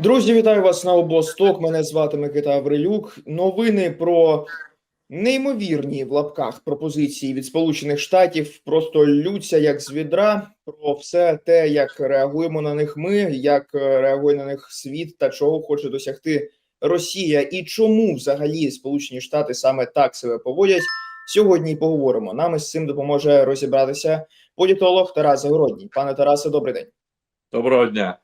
Друзі, вітаю вас на обосток. Мене звати Микита Аврилюк. Новини про неймовірні в лапках пропозиції від Сполучених Штатів просто лються як з відра. Про все те, як реагуємо на них ми, як е, реагує на них світ та чого хоче досягти Росія, і чому взагалі Сполучені Штати саме так себе поводять. Сьогодні поговоримо. Нам із цим допоможе розібратися політолог Тарас Загородній. Пане Тарасе, добрий день. Доброго дня.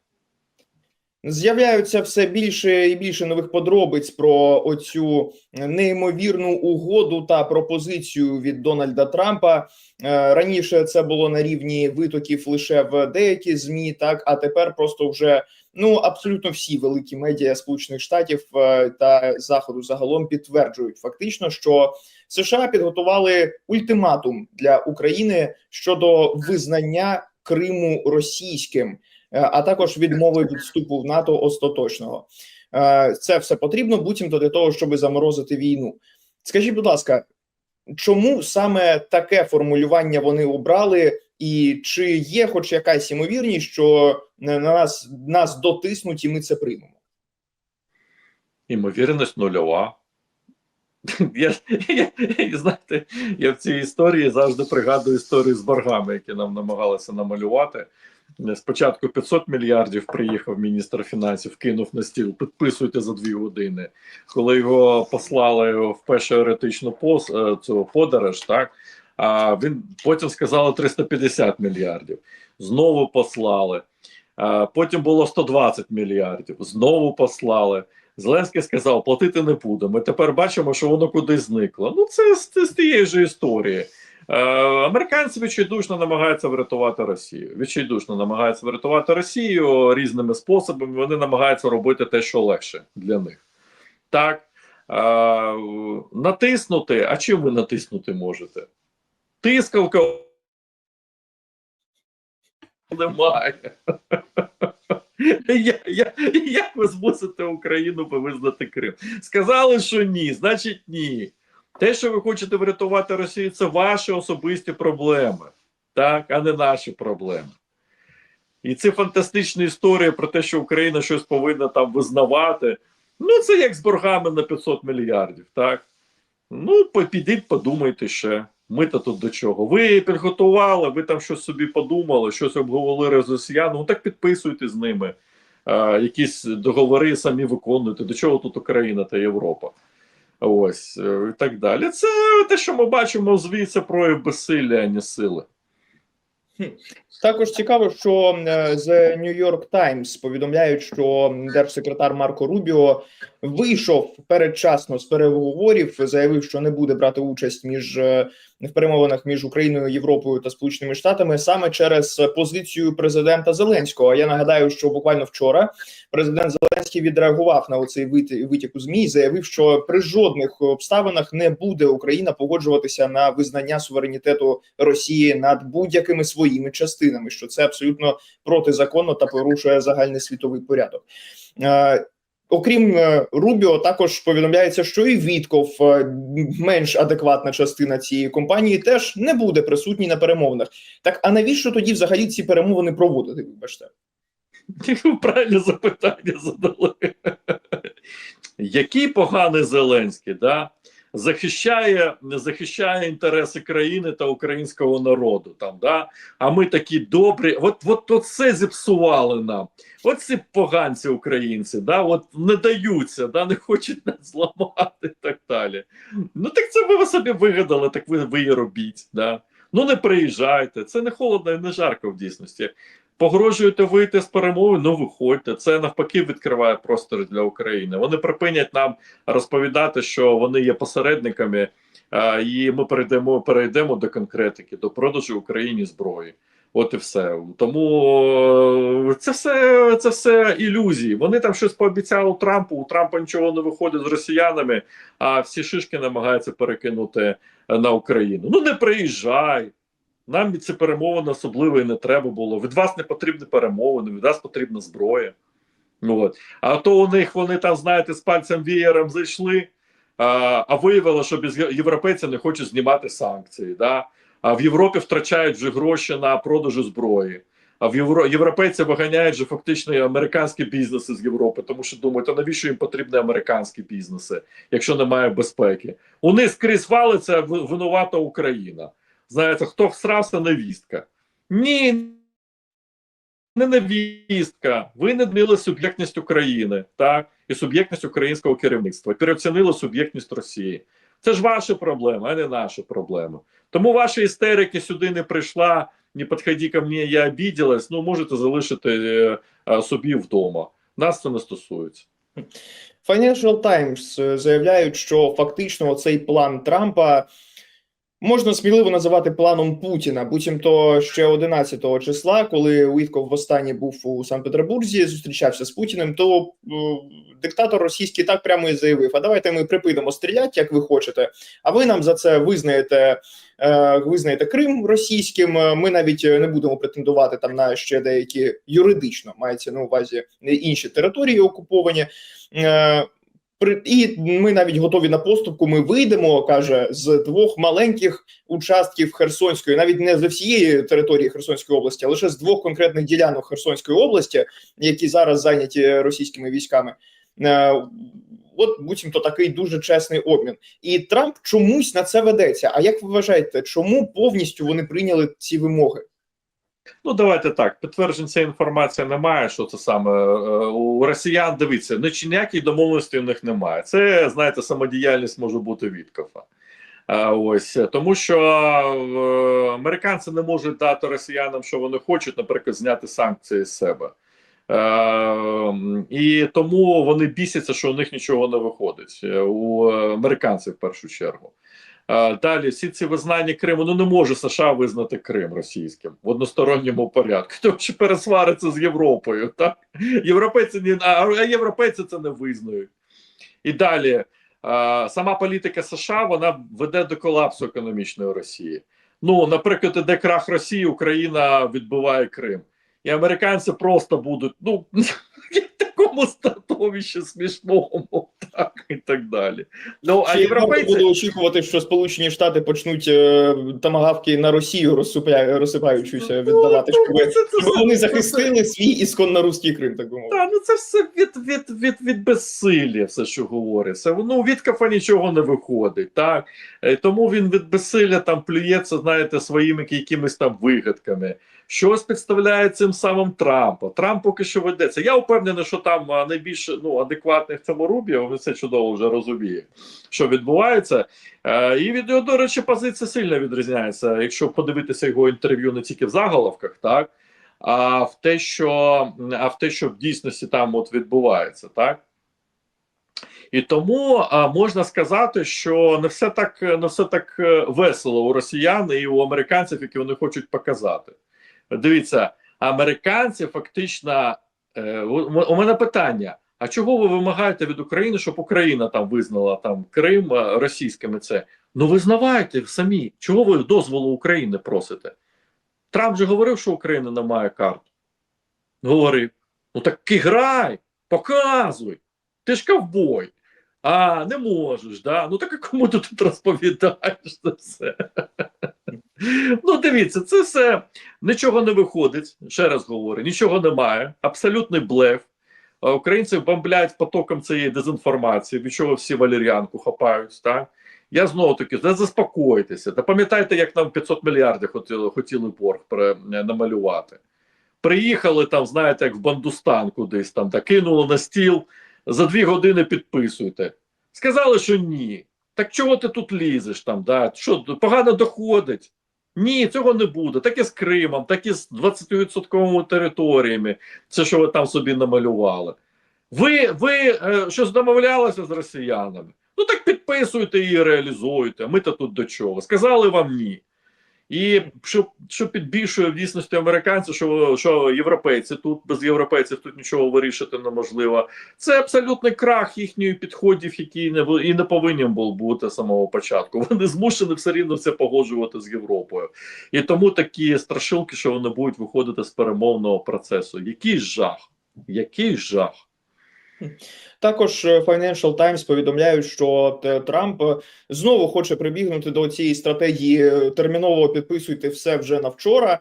З'являються все більше і більше нових подробиць про оцю неймовірну угоду та пропозицію від Дональда Трампа. Е, Раніше це було на рівні витоків лише в деякі змі, так а тепер просто вже ну абсолютно всі великі медіа Сполучених Штатів е, та Заходу загалом підтверджують фактично, що США підготували ультиматум для України щодо визнання Криму російським. Е, а також відмови від вступу в НАТО остаточного. Е, Це все потрібно буцімто для того, щоб заморозити війну. Скажіть, будь ласка, чому саме таке формулювання вони обрали, і чи є хоч якась ймовірність, що на нас нас дотиснуть, і ми це приймемо? Імовірність нульова. Я, я, я, знаєте, я в цій історії завжди пригадую історію з боргами, які нам намагалися намалювати. Спочатку 500 мільярдів приїхав міністр фінансів, кинув на стіл, підписуйте за дві години. Коли його послали в першу еретичну пос, е, цю подорож, так а він потім сказали 350 мільярдів. Знову послали. Потім було 120 мільярдів. Знову послали. Зеленський сказав, платити не будемо. Ми тепер бачимо, що воно кудись зникло. Ну, це з, з тієї ж історії. Е, Американці відчайдушно намагаються врятувати Росію. Відчайдушно намагаються врятувати Росію різними способами. Вони намагаються робити те, що легше для них. Так е, натиснути. А чим ви натиснути можете? Тискавка немає. Як ви змусите Україну визнати Крим? Сказали, що ні, значить ні. Те, що ви хочете врятувати Росію, це ваші особисті проблеми, так, а не наші проблеми. І це фантастична історія про те, що Україна щось повинна там визнавати. Ну, це як з боргами на 500 мільярдів, так? Ну, підіть, подумайте ще. Ми-то тут до чого? Ви підготували, ви там щось собі подумали, щось обговорили з росіянами, ну так підписуйте з ними. Якісь договори самі виконуйте. До чого тут Україна та Європа? Ось е, і так далі. Це те, що ми бачимо, звідси прояв безсилля, а не сили. Також цікаво, що е, The New York Times повідомляють, що держсекретар Марко Рубіо вийшов передчасно з переговорів, заявив, що не буде брати участь між е, в перемовинах між Україною, Європою та Сполученими Штатами саме через позицію президента Зеленського. Я нагадаю, що буквально вчора президент Зеленський відреагував на оцей витік у змі, заявив, що при жодних обставинах не буде Україна погоджуватися на визнання суверенітету Росії над будь-якими своїми частинами, що це абсолютно протизаконно та порушує загальний світовий порядок. Е, Окрім е, Рубіо, також повідомляється, що і Вітков, е, менш адекватна частина цієї компанії, теж не буде присутній на перемовинах. Так а навіщо тоді взагалі ці перемовини проводити? Вибачте, правильне запитання задали. Який поганий Зеленський, да? Захищає захищає інтереси країни та українського народу. Там, да? А ми такі добрі. От от, от це зіпсували нам. От ці поганці українці, да? от не даються, да? не хочуть нас зламати і так далі. Ну так це ви собі вигадали, так ви ви і робіть. Да? Ну не приїжджайте, це не холодно і не жарко в дійсності. Погрожуєте вийти з перемови, ну виходьте. Це навпаки відкриває простір для України. Вони припинять нам розповідати, що вони є посередниками, а, і ми перейдемо перейдемо до конкретики, до продажу Україні зброї. От і все. Тому це все це все ілюзії. Вони там щось пообіцяли Трампу. У Трампа нічого не виходить з росіянами, а всі шишки намагаються перекинути на Україну. Ну не приїжджай. Нам ці перемовини особливо і не треба було. Від вас не потрібні перемовини, від вас потрібна зброя. От. А то у них вони там, знаєте, з пальцем вієром зайшли, а а виявило, що без європейців не хочуть знімати санкції. Да? А в Європі втрачають вже гроші на продажу зброї. А в Євро... європейці виганяють же фактично американські бізнеси з Європи, тому що думають, а навіщо їм потрібні американські бізнеси, якщо немає безпеки? У них скрізь валиться винувата Україна. Знаєте, хто всрався невістка? Ні, не невістка. Ви не дміли суб'єктність України, так, і суб'єктність українського керівництва. Переоцінили суб'єктність Росії. Це ж ваші проблеми, а не наші проблеми. Тому ваші істерики сюди не прийшла. Не підходи ко мені, я обіділась. Ну можете залишити е, е, собі вдома. Нас це не стосується. Financial Times е, заявляють, що фактично цей план Трампа можна сміливо називати планом Путіна. Буцімто ще 11 числа, коли Уітков востаннє був у Санкт-Петербурзі, зустрічався з Путіним, то е, диктатор російський так прямо і заявив: А давайте ми припинимо стріляти, як ви хочете. А ви нам за це визнаєте, е, визнаєте Крим російським. Е, Ми навіть не будемо претендувати там на ще деякі юридично мається на увазі інші території окуповані. І ми навіть готові на поступку. Ми вийдемо, каже, з двох маленьких участків Херсонської, навіть не з всієї території Херсонської області, а лише з двох конкретних ділянок Херсонської області, які зараз зайняті російськими військами. Е, От буцімто такий дуже чесний обмін, і Трамп чомусь на це ведеться. А як ви вважаєте, чому повністю вони прийняли ці вимоги? Ну, давайте так. Підтверджень цієї інформації немає. Що це саме е, у росіян? Дивіться, ну, ніякої домовленості у них немає. Це знаєте, самодіяльність може бути Віткофа. А, ось тому, що е, американці не можуть дати росіянам, що вони хочуть, наприклад, зняти санкції з себе. Е, і тому вони бісяться, що у них нічого не виходить у американців в першу чергу. Далі всі ці визнання Криму ну не може США визнати Крим російським в односторонньому порядку. Тому що пересвариться з Європою. Так європейці не а європейці це не визнають. І далі сама політика США вона веде до колапсу економічної Росії. Ну, наприклад, іде крах Росії, Україна відбиває Крим. І американці просто будуть ну в такому статовищі смішному, так і так далі. Ну а Чи європейці буде очікувати, що Сполучені Штати почнуть е, тамагавки на Росію розсипля... розсипаючуся віддавати, щоб, Ну, це- це щоб все- вони це- захистили свій ісконно руський Крим, так би мовити. Та, ну це все від, від, від, від безсилля, все, що говориться. Ну, від кафа нічого не виходить, так? Е, Тому він від безсилля там плюється, знаєте, своїми якимись там вигадками. Щось підставляє цим самим Трампа. Трамп поки що ведеться. Я впевнений, що там а, найбільш ну, адекватний в цьому Рубіо, він це чудово вже розуміє, що відбувається. Е, і від його, до речі, позиція сильно відрізняється. Якщо подивитися його інтерв'ю не тільки в заголовках, так? А в те, що а в те, що в дійсності там от відбувається, так? І тому а, можна сказати, що не все так не все так е, весело у росіян і у американців, які вони хочуть показати. Дивіться, американці фактично е, у мене питання: а чого ви вимагаєте від України, щоб Україна там визнала там Крим е, російськими? Це ну визнавайте самі, чого ви дозволу України просите? Трамп же говорив, що Україна не має карт. Говорив: ну так і грай, показуй. Ти ж ковбой. А, не можеш, да? Ну так а кому ти тут розповідаєш це все? Ну, дивіться, це все нічого не виходить. Ще раз говорю, нічого немає. Абсолютний блеф. Українців бомблять потоком цієї дезінформації, від чого всі валеріанку хапають. Так? Я знову таки заспокойтеся. Та пам'ятаєте, як нам 500 мільярдів хотіли, хотіли борг пере- намалювати. Приїхали там, знаєте, як в Бандустан кудись там, та кинули на стіл, за дві години підписуйте. Сказали, що ні. Так чого ти тут лізеш там? Да? Що погано доходить? Ні, цього не буде. Так і з Кримом, так і з 20% територіями. Це що ви там собі намалювали. Ви, ви е, щось домовлялися з росіянами? Ну так підписуйте і реалізуйте. Ми то тут до чого. Сказали вам ні. І що, що підбільшує в дійсності американців, що, що європейці тут без європейців тут нічого вирішити неможливо. Це абсолютний крах їхньої підходів, які не і не повинен був бути з самого початку. Вони змушені все рівно все погоджувати з Європою. І тому такі страшилки, що вони будуть виходити з перемовного процесу. Який жах? Який жах? Також е, Financial Times повідомляють, що е, Трамп е, знову хоче прибігнути до цієї стратегії терміново підписуйте все вже на вчора.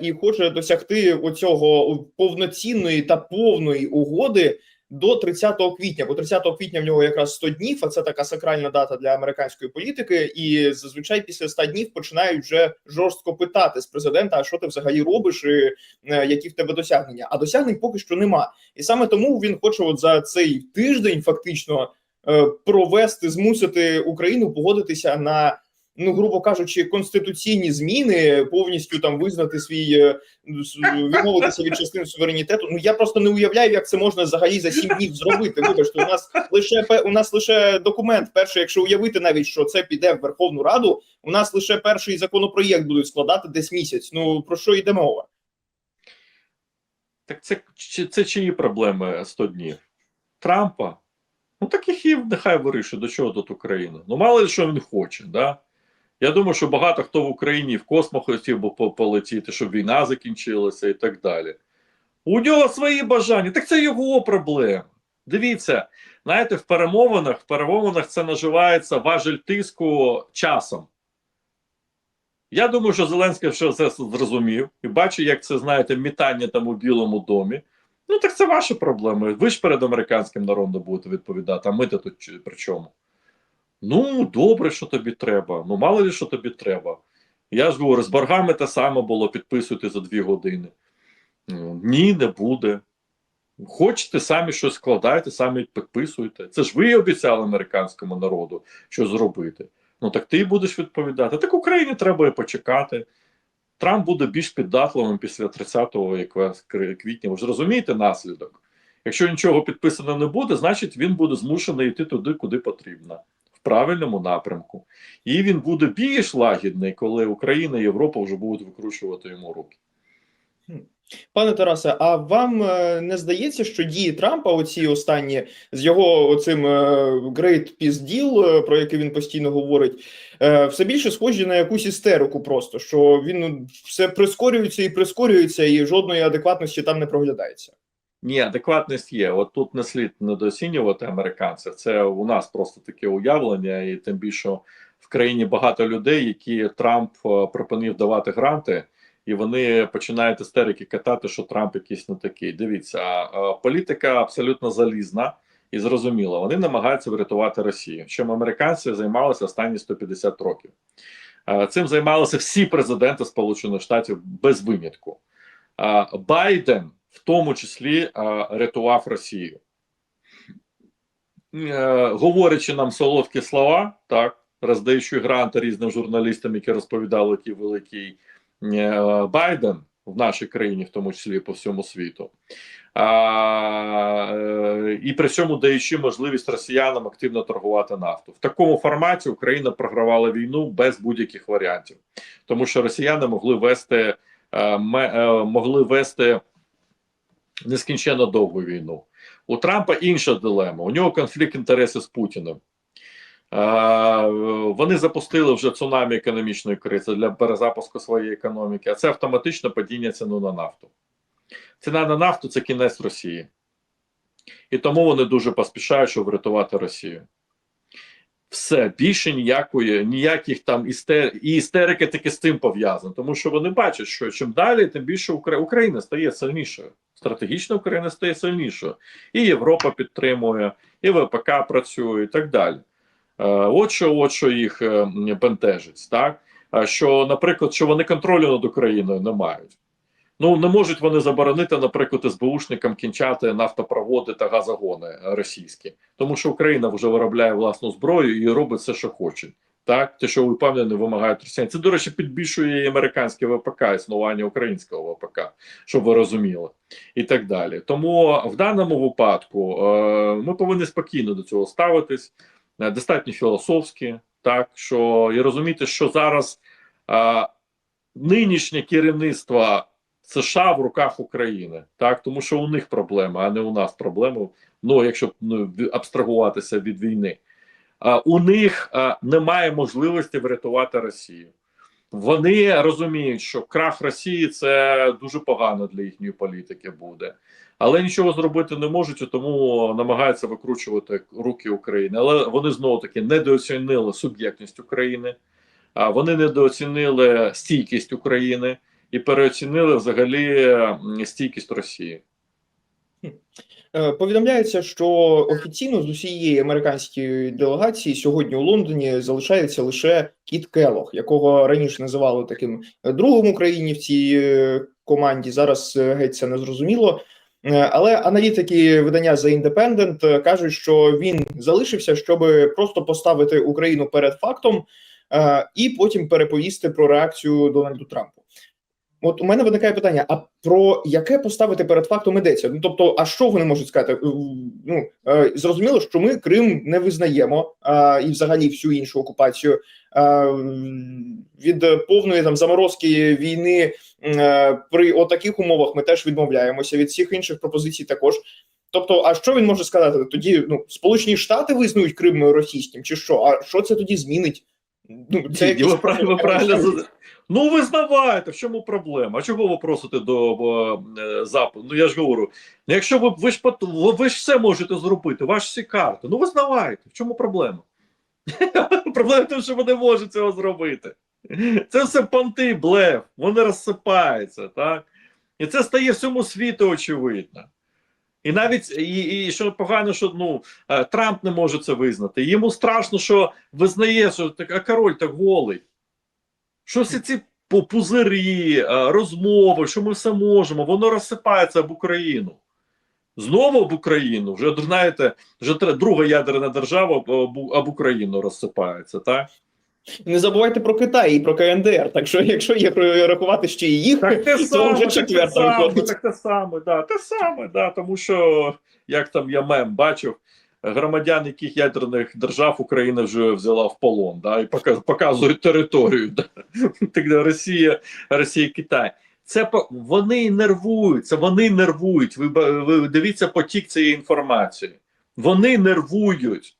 і хоче досягти оцього повноцінної та повної угоди до 30 квітня. Бо 30 квітня в нього якраз 100 днів, а це така сакральна дата для американської політики. І зазвичай після 100 днів починають вже жорстко питати з президента: а що ти взагалі робиш, і е, які в тебе досягнення? А досягнень поки що нема. І саме тому він хоче, от за цей тиждень, фактично, е, провести, змусити Україну погодитися на. Ну, грубо кажучи, конституційні зміни повністю там визнати свій е, відмовитися від частин суверенітету. Ну я просто не уявляю, як це можна взагалі за сім днів зробити. Вибачте, у нас лише у нас лише документ. Перший, якщо уявити навіть, що це піде в Верховну Раду, у нас лише перший законопроєкт будуть складати десь місяць. Ну про що йде мова? Так це, це чиї проблеми 100 днів? Трампа? Ну так і нехай вирішує, до чого тут Україна. Ну, мало ли що він хоче, да? Я думаю, що багато хто в Україні в космос хотів би полетіти, щоб війна закінчилася і так далі. У нього свої бажання, так це його проблема. Дивіться, знаєте, в перемовинах, в перемовинах це називається важель тиску часом. Я думаю, що Зеленський вже це зрозумів і бачить, як це, знаєте, мітання там у Білому домі. Ну так це ваші проблеми. Ви ж перед американським народом будете відповідати, а ми то тут при чому? Ну, добре, що тобі треба. Ну, мало ли, що тобі треба. Я ж говорю, з боргами те саме було підписуйте за дві години. Ну, Ні, не буде. Хочете самі щось складайте, самі підписуйте. Це ж ви обіцяли американському народу, що зробити. Ну так ти будеш відповідати. Так Україні треба і почекати. Трамп буде більш піддатливим після 30 квітня. Ви ж розумієте наслідок? Якщо нічого підписано не буде, значить він буде змушений йти туди, куди потрібно, правильному напрямку. І він буде більш лагідний, коли Україна і Європа вже будуть викручувати йому руки. Пане Тарасе, а вам е, не здається, що дії Трампа, оці останні з його оцим е, Great Peace Deal, е, про який він постійно говорить, все більше схожі на якусь істерику, просто що він ну, все прискорюється і прискорюється, і жодної адекватності там не проглядається. Ні, адекватність є. От тут не слід недооцінювати американців. Це у нас просто таке уявлення, і тим більше в країні багато людей, які Трамп е, припинив давати гранти, і вони починають істерики катати, що Трамп якийсь не такий. Дивіться, політика абсолютно залізна і зрозуміла. Вони намагаються врятувати Росію. Чим американці займалися останні 150 років. Е, Цим займалися всі президенти Сполучених Штатів без винятку. Е, Байден в тому числі е, рятував Росію. Е, говорячи нам солодкі слова, так, роздаючи гранти різним журналістам, які розповідали, який великий е, Байден в нашій країні, в тому числі по всьому світу. І при цьому даючи можливість росіянам активно торгувати нафту. В такому форматі Україна програвала війну без будь-яких варіантів, тому що росіяни могли вести, могли вести нескінченно довгу війну. У Трампа інша дилема. У нього конфлікт інтересів з Путіним. Вони запустили вже цунамі економічної кризи для перезапуску своєї економіки, а це автоматично падіння ціну на нафту. Ціна на нафту це кінець Росії. І тому вони дуже поспішають, щоб врятувати Росію. Все, більше ніякої, ніяких там істер... і істерики таки з цим пов'язано, тому що вони бачать, що чим далі, тим більше Укра... Україна стає сильнішою. Стратегічно Україна стає сильнішою. І Європа підтримує, і ВПК працює, і так далі. Е, От що, от що їх е, бентежить, так? Що, наприклад, що вони контролю над Україною не мають. Ну не можуть вони заборонити, наприклад, СБУшникам кінчати нафтопроводи та газогони російські, тому що Україна вже виробляє власну зброю і робить все, що хоче. Так, те, що впевнені, вимагають росіяни. Це, до речі, підбільшує і американське ВПК, існування українського ВПК, щоб ви розуміли, і так далі. Тому в даному випадку е, ми повинні спокійно до цього ставитись, е, достатньо філософськи, так що і розуміти, що зараз е, нинішнє керівництво США в руках України, так тому що у них проблема, а не у нас проблеми. Ну, якщо ну, абстрагуватися від війни, а, у них а, немає можливості врятувати Росію. Вони розуміють, що крах Росії це дуже погано для їхньої політики буде, але нічого зробити не можуть, тому намагаються викручувати руки України. Але вони знову таки недооцінили суб'єктність України, а вони недооцінили стійкість України і переоцінили взагалі стійкість Росії. Е, Повідомляється, що офіційно з усієї американської делегації сьогодні у Лондоні залишається лише Кіт Келох, якого раніше називали таким другом Україні в цій е, команді. Зараз е, геть це не зрозуміло. Е, Але аналітики видання The Independent е, кажуть, що він залишився, щоб просто поставити Україну перед фактом е, і потім переповісти про реакцію Дональду Трампу. От у мене виникає питання: а про яке поставити перед фактом йдеться? Ну тобто, а що вони можуть сказати? Е, Ну е, зрозуміло, що ми Крим не визнаємо а, і взагалі всю іншу окупацію. А, від повної там заморозки війни е, при отаких умовах ми теж відмовляємося. Від всіх інших пропозицій також. Тобто, а що він може сказати? Тоді ну Сполучені Штати визнають Крим російським, чи що? А що це тоді змінить? Ну якісь- ви правильно, Ну, визнавайте, в чому проблема? А чого ви просите до е, запиту? Ну я ж говорю, ну, якщо ви, ви ж ви, ж все можете зробити, ваші всі карти. Ну визнавайте, в чому проблема? Проблема в тому, що ви не можете цього зробити. Це все понти, блеф, вони розсипаються, так? І це стає всьому світу очевидно. І навіть і, і що погано, що ну е, Трамп не може це визнати. Йому страшно, що визнає, що так, а король так голий. Що всі ці пу- пузирі, е, розмови, що ми все можемо, воно розсипається об Україну. Знову об Україну. Вже знаєте, вже друга ядерна держава об, Україну розсипається, так? Не забувайте про Китай і про КНДР. Так що, якщо є рахувати ще і їх, Так те то саме, вже четверта виходить. так те саме, да, те саме, да, тому що, як там я мем бачив, громадян яких ядерних держав Україна вже взяла в полон, да, і пока- показують територію. Да. Так, Росія, Росія, Китай. Це вони нервуються, вони нервують. Ви, ви дивіться потік цієї інформації. Вони нервують,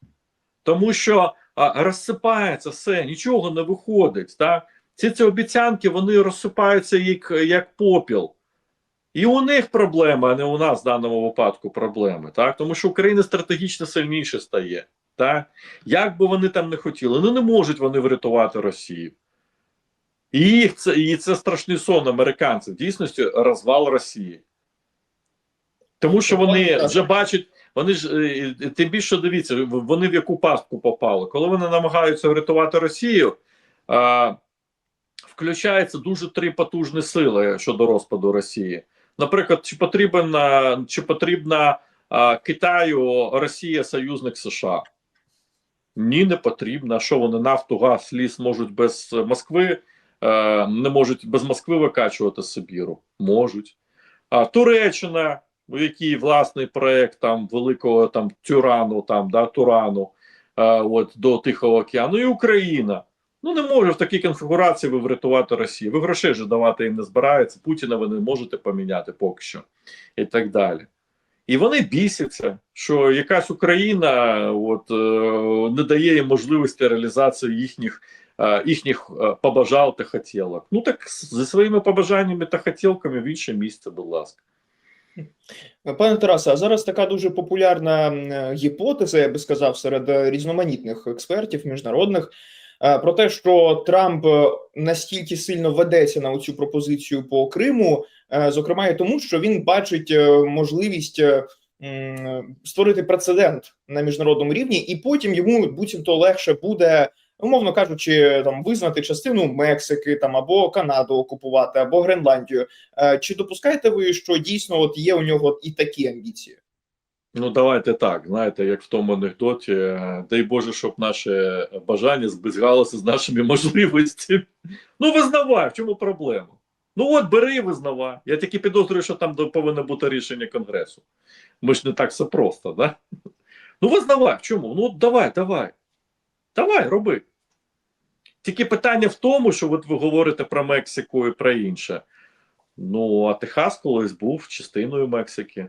тому що а, розсипається все, нічого не виходить. Так? Ці ці обіцянки вони розсипаються як, як попіл. І у них проблеми, а не у нас в даному випадку проблеми. Так? Тому що Україна стратегічно сильніше стає. Так? Як би вони там не хотіли, ну не можуть вони врятувати Росію. І їх це, і це страшний сон американців. Дійсності розвал Росії. Тому що вони вже бачать, вони ж е, е, тим більше дивіться, вони в яку пастку попали. Коли вони намагаються врятувати Росію, а, включаються дуже три потужні сили щодо розпаду Росії. Наприклад, чи потрібна чи потрібна а, Китаю Росія союзник США? Ні, не потрібно. Що вони нафту, газ, ліс можуть без Москви, е, не можуть без Москви викачувати Сибіру? Можуть. А Туреччина, у якій власний проект там великого там Тюрану, там да Турану, е, от до Тихого океану, і Україна. Ну не може в такій конфігурації ви врятувати Росію. Ви грошей же давати їм не збирається. Путіна ви не можете поміняти поки що, і так далі. І вони бісяться, що якась Україна от, е, не дає їм можливості реалізації їхніх, е, їхніх е, побажал та хотілок. Ну так зі своїми побажаннями та хотілками в інше місце, будь ласка. Пане Тарасе, а зараз така дуже популярна гіпотеза, я би сказав, серед різноманітних експертів міжнародних про те, що Трамп е, настільки сильно ведеться на цю пропозицію по Криму, е, зокрема і тому, що він бачить е, можливість е, створити прецедент на міжнародному рівні, і потім йому буцімто легше буде. Умовно кажучи, там визнати частину Мексики там або Канаду окупувати, або Гренландію. Е, Чи допускаєте ви, що дійсно от є у нього і такі амбіції? Ну, давайте так. Знаєте, як в тому анекдоті, е, дай Боже, щоб наше бажання збігалося з нашими можливостями. Ну, визнавай, в чому проблема? Ну от бери і визнавай. Я тільки підозрюю, що там повинно бути рішення Конгресу. Ми ж не так все просто, да? Ну, визнавай, в чому? Ну, давай, давай. Давай, роби. Тільки питання в тому, що от ви говорите про Мексику і про інше. Ну, а Техас колись був частиною Мексики.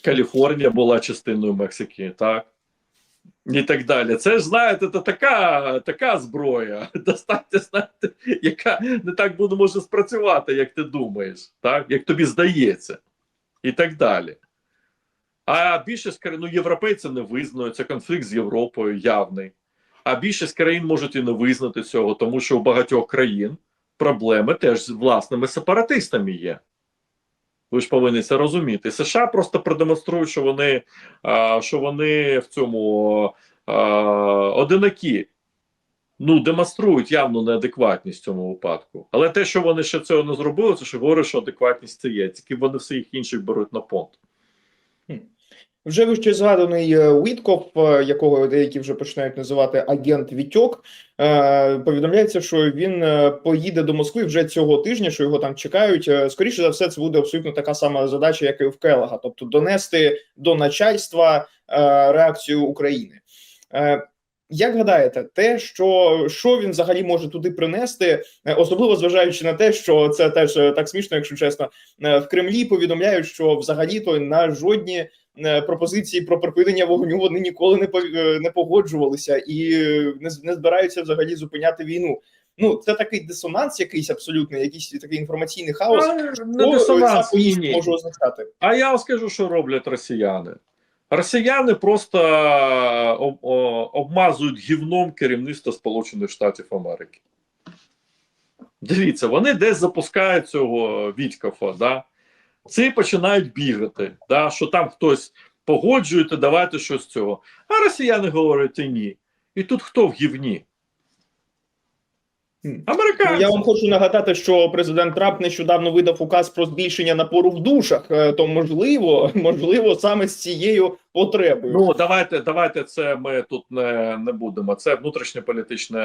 Каліфорнія була частиною Мексики, так? І так далі. Це ж, знаєте, це така, така зброя, достатньо, знаєте, яка не так буде може спрацювати, як ти думаєш, так? як тобі здається, і так далі. А більшість країн, ну, європейці не визнають, це конфлікт з Європою явний. А більшість країн можуть і не визнати цього, тому що у багатьох країн проблеми теж з власними сепаратистами є. Ви ж повинні це розуміти. США просто продемонструють, що вони, що вони в цьому одинакі. Ну, демонструють явну неадекватність в цьому випадку. Але те, що вони ще цього не зробили, це ж говорить, що адекватність це є. Тільки вони всіх інших беруть на понт. Вже вище згаданий Віткоп, Уітков, е, якого деякі вже починають називати агент Вітьок, е, повідомляється, що він е, поїде до Москви вже цього тижня, що його там чекають. Е, Скоріше за все, це буде абсолютно така сама задача, як і в Келага, тобто донести до начальства е, реакцію України. Як гадаєте, те, що, що він взагалі може туди принести, е, особливо зважаючи на те, що це теж е, так смішно, якщо чесно, е, в Кремлі повідомляють, що взагалі-то на жодні пропозиції про припинення вогню вони ніколи не не погоджувалися і не, не збираються взагалі зупиняти війну. Ну це такий дисонанс, якийсь абсолютний, якийсь такий інформаційний хаос. А, не Що дисонанс, ця поїздка може означати? А я скажу, що роблять росіяни. Росіяни просто е, обмазують гівном керівництво Сполучених Штатів Америки. Дивіться, вони десь запускають цього Вітькофа, да? ці починають бігати, да? що там хтось погоджуєте, давайте щось з цього. А росіяни говорять і ні. І тут хто в гівні? Хм. Ну, Американці. я вам хочу нагадати, що президент Трамп нещодавно видав указ про збільшення напору в душах. Е, То можливо, можливо, саме з цією потребою. Ну давайте, давайте це ми тут не, не будемо. Це внутрішньополітичне.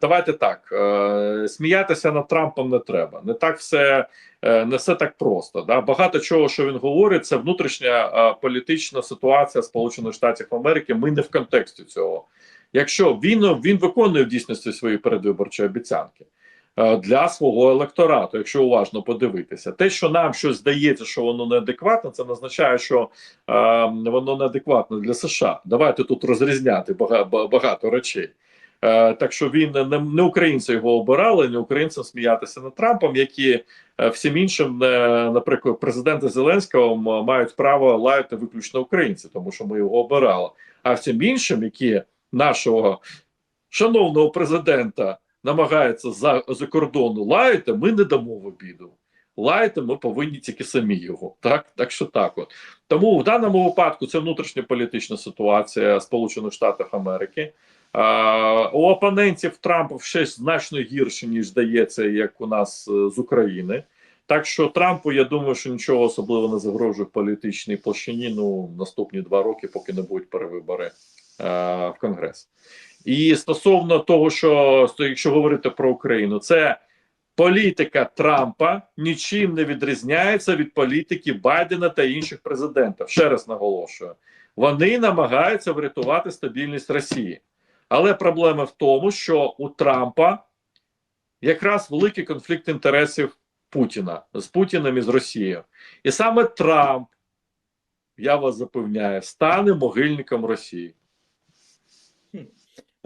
Давайте так. Е, сміятися над Трампом не треба. Не так все е, не все так просто. Да? Багато чого, що він говорить, це внутрішня е, політична ситуація Сполучених Штатів Америки. Ми не в контексті цього. Якщо він, він виконує в дійсності свої передвиборчі обіцянки. е, Для свого електорату, якщо уважно подивитися, те, що нам щось здається, що воно неадекватне, це не означає, що е, воно неадекватне для США. Давайте тут розрізняти бага- багато речей. Е, так що він не, не українці його обирали, не українцям сміятися над Трампом, які е, всім іншим, е, наприклад, президента Зеленського мають право лаяти виключно українці, тому що ми його обирали. А всім іншим, які нашого шановного президента намагаються за, за кордону лаяти, ми не дамо в обіду. Лаяти ми повинні тільки самі його. Так, так що так от. Тому в даному випадку це внутрішньополітична ситуація Сполучених Штатів Америки. А, у опонентів Трампа ще значно гірше, ніж здається, як у нас е, з України. Так що Трампу, я думаю, що нічого особливо не загрожує політичній площині. Ну наступні два роки, поки не будуть перевибори в Конгрес. І стосовно того, що якщо говорити про Україну, це політика Трампа нічим не відрізняється від політики Байдена та інших президентів. Ще раз наголошую, вони намагаються врятувати стабільність Росії. Але проблема в тому, що у Трампа якраз великий конфлікт інтересів Путіна з Путіним і з Росією. І саме Трамп, я вас запевняю, стане могильником Росії.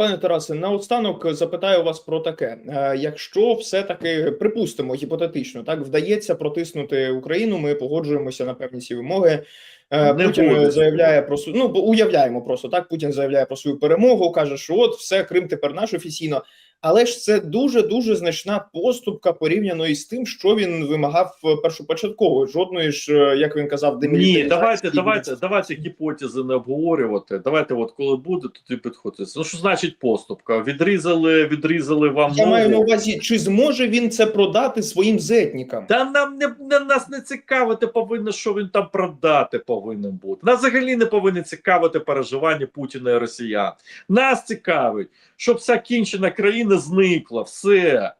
Пане Тарасе, наостанок запитаю вас про таке: Е, якщо все-таки припустимо гіпотетично, так вдається протиснути Україну, ми погоджуємося на певні ці вимоги. Е, Не Путін буде. заявляє про ну уявляємо просто так. Путін заявляє про свою перемогу, каже, що от все Крим тепер наш офіційно. Але ж це дуже дуже значна поступка порівняно із тим, що він вимагав е, першопочатково. Жодної ж, е, як він казав, Ні, давайте, давайте, давайте гіпотези не обговорювати. Давайте, от коли буде, то і підходити. Ну що значить поступка? Відрізали, відрізали вам Я маю на увазі, чи зможе він це продати своїм зетникам? Та нам не, не нас не цікавити повинно, що він там продати повинен бути. Нас взагалі не повинні цікавити переживання Путіна і Росіян. Нас цікавить, щоб вся кінчена країна зникла. Все.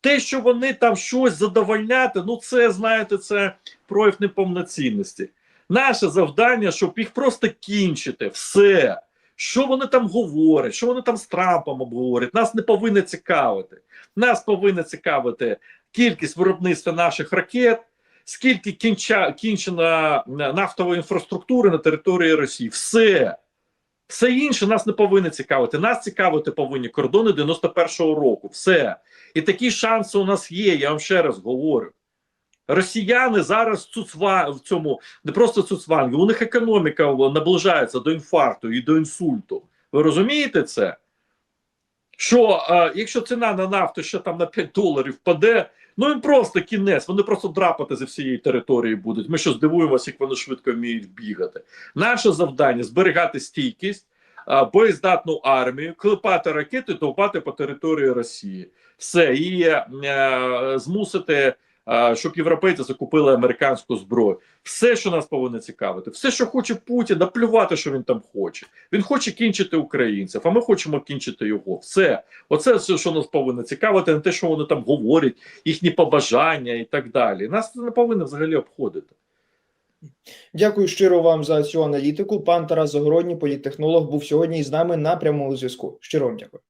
Те, що вони там щось задовольняти, ну це знаєте, це прояв неповноцінності. Наше завдання, щоб їх просто кінчити, все. Що вони там говорять, що вони там з Трампом обговорять, нас не повинно цікавити. Нас повинно цікавити кількість виробництва наших ракет, скільки кінча, кінчена нафтової інфраструктури на території Росії. Все. Все інше нас не повинно цікавити. Нас цікавити повинні кордони 91-го року. Все. І такі шанси у нас є. Я вам ще раз говорю. Росіяни зараз цуцва в цьому не просто цуцванги, у них економіка наближається до інфаркту і до інсульту. Ви розумієте це? Що е, якщо ціна на нафту ще там на 5 доларів впаде, ну їм просто кінець, вони просто драпати зі всієї території будуть. Ми що здивуємося, як вони швидко вміють бігати. Наше завдання зберігати стійкість, е, боєздатну армію, клепати ракети, товпати по території Росії. Все і е, змусити, е, щоб європейці закупили американську зброю. Все, що нас повинно цікавити, все, що хоче Путін, наплювати, що він там хоче. Він хоче кінчити українців, а ми хочемо кінчити його. Все, оце все, що нас повинно цікавити, не те, що вони там говорять, їхні побажання і так далі. Нас це не повинно взагалі обходити. Дякую щиро вам за цю аналітику. Пан Тарас Загородній, політтехнолог, був сьогодні із нами на прямому зв'язку. Щиро вам дякую.